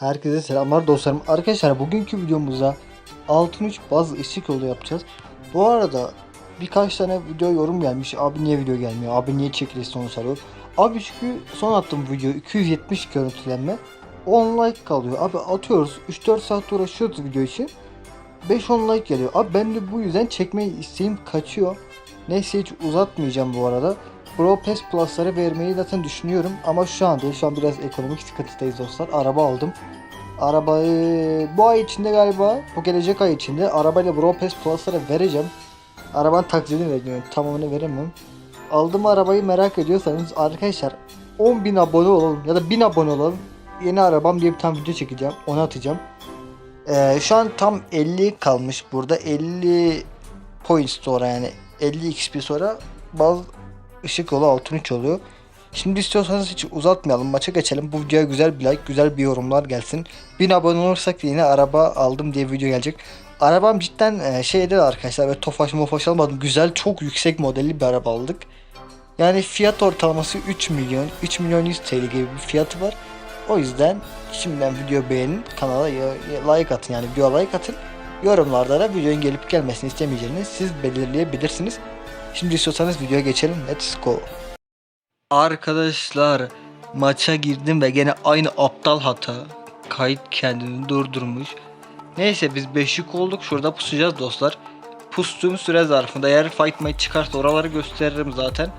Herkese selamlar dostlarım. Arkadaşlar bugünkü videomuzda altın 3 baz ışık yolu yapacağız. Bu arada birkaç tane video yorum gelmiş. Abi niye video gelmiyor? Abi niye çekilişte onu soruyor. Abi çünkü son attığım video 270 görüntülenme 10 like kalıyor. Abi atıyoruz 3-4 saat uğraşıyoruz video için. 5-10 like geliyor. Abi ben de bu yüzden çekmeyi isteğim kaçıyor. Neyse hiç uzatmayacağım bu arada. Pro Pass Plus'ları vermeyi zaten düşünüyorum ama şu an değil. Şu an biraz ekonomik sıkıntıdayız dostlar. Araba aldım. Arabayı bu ay içinde galiba bu gelecek ay içinde arabayla Pro Pass Plus'ları vereceğim. Arabanın taksidini veriyorum. Tamamını veremem. Aldım arabayı merak ediyorsanız arkadaşlar 10.000 abone olalım ya da 1000 abone olalım. Yeni arabam diye bir tane video çekeceğim. Onu atacağım. Ee, şu an tam 50 kalmış burada. 50 points sonra yani 50 XP sonra bazı ışık yolu altın 3 oluyor. Şimdi istiyorsanız hiç uzatmayalım maça geçelim. Bu videoya güzel bir like, güzel bir yorumlar gelsin. 1000 abone olursak yine araba aldım diye video gelecek. Arabam cidden e, şeyde de arkadaşlar ve tofaş mofaş almadım. Güzel çok yüksek modelli bir araba aldık. Yani fiyat ortalaması 3 milyon, 3 milyon 100 TL gibi bir fiyatı var. O yüzden şimdiden video beğenin, kanala like atın yani video like atın. Yorumlarda da videonun gelip gelmesini istemeyeceğiniz siz belirleyebilirsiniz. Şimdi istiyorsanız videoya geçelim. Let's go. Arkadaşlar maça girdim ve gene aynı aptal hata. Kayıt kendini durdurmuş. Neyse biz beşik olduk. Şurada pusacağız dostlar. Pustuğum süre zarfında eğer fight might çıkarsa oraları gösteririm zaten.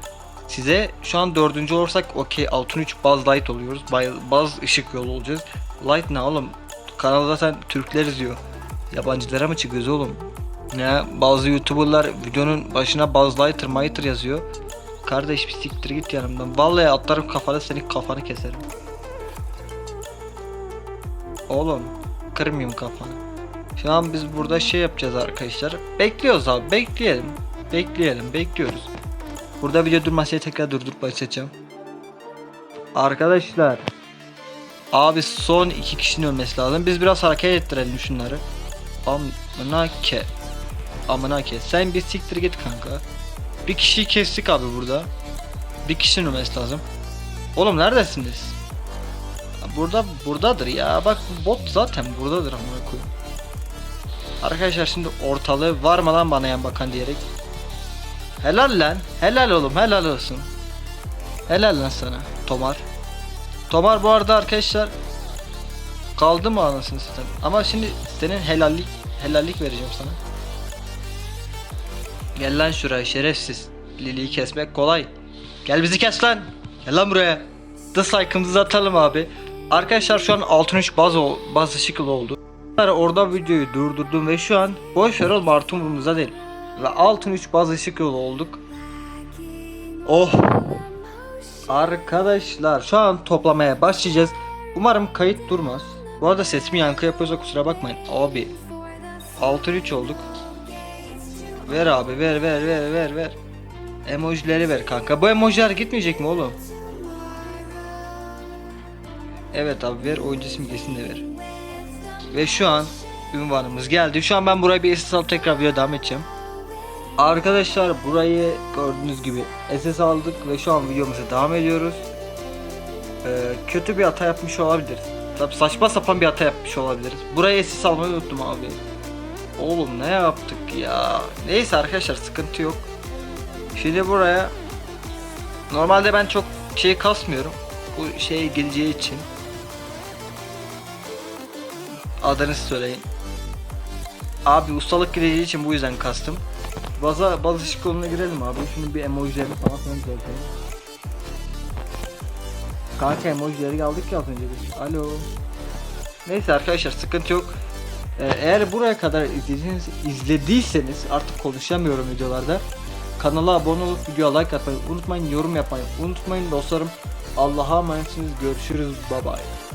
Size şu an dördüncü olursak okey altın 3 baz light oluyoruz. Baz ışık yolu olacağız. Light ne oğlum? Kanalda zaten Türkler izliyor. Yabancılara mı çıkıyoruz oğlum? Ne bazı youtuberlar videonun başına Buzz Lighter Mighter yazıyor. Kardeş bir siktir git yanımdan. Vallahi atlarım kafana senin kafanı keserim. Oğlum kırmayayım kafanı. Şu an biz burada şey yapacağız arkadaşlar. Bekliyoruz abi bekleyelim. Bekleyelim bekliyoruz. Burada video durmasıyla tekrar durdurup başlatacağım. Arkadaşlar. Abi son iki kişinin ölmesi lazım. Biz biraz hareket ettirelim şunları. Amına ke. Amına ke. Sen bir siktir git kanka. Bir kişiyi kestik abi burada. Bir kişinin ölmesi lazım. Oğlum neredesiniz? Burada buradadır ya. Bak bot zaten buradadır amına koyayım. Arkadaşlar şimdi ortalığı var mı lan bana yan bakan diyerek. Helal lan. Helal oğlum helal olsun. Helal lan sana Tomar. Tomar bu arada arkadaşlar kaldı mı anasını satayım. Ama şimdi senin helallik helallik vereceğim sana. Gel lan şuraya şerefsiz. Lili'yi kesmek kolay. Gel bizi kes lan. Gel lan buraya. Dislike'ımızı atalım abi. Arkadaşlar şu an altın 3 baz, o- baz ışıklı oldu. Orada videoyu durdurdum ve şu an boş ver oğlum artı umurumuzda değil. Ve altın 3 baz ışık yolu olduk. Oh. Arkadaşlar şu an toplamaya başlayacağız. Umarım kayıt durmaz. Bu arada sesimi yankı yapıyorsa kusura bakmayın. Abi. Altın 3 olduk. Ver abi ver ver ver ver ver. Emojileri ver kanka. Bu emojiler gitmeyecek mi oğlum? Evet abi ver oyuncu simgesini de ver. Ve şu an ünvanımız geldi. Şu an ben buraya bir SS alıp tekrar video devam edeceğim. Arkadaşlar burayı gördüğünüz gibi SS aldık ve şu an videomuza devam ediyoruz. Ee, kötü bir hata yapmış olabiliriz. Tabi saçma sapan bir hata yapmış olabiliriz. Buraya SS almayı unuttum abi. Oğlum ne yaptık ya? Neyse arkadaşlar sıkıntı yok. Şimdi buraya normalde ben çok şey kasmıyorum. Bu şey geleceği için. Adınızı söyleyin. Abi ustalık gireceği için bu yüzden kastım. Baza bazı ışık koluna girelim abi. Şunu bir emojilerini falan filan düzeltelim. Kanka emojileri aldık ya az önce. Alo. Neyse arkadaşlar sıkıntı yok. Ee, eğer buraya kadar izlediyseniz, izlediyseniz artık konuşamıyorum videolarda. Kanala abone olup videoya like atmayı unutmayın, yorum yapmayı unutmayın dostlarım. Allah'a emanetsiniz. Görüşürüz. Bye bye.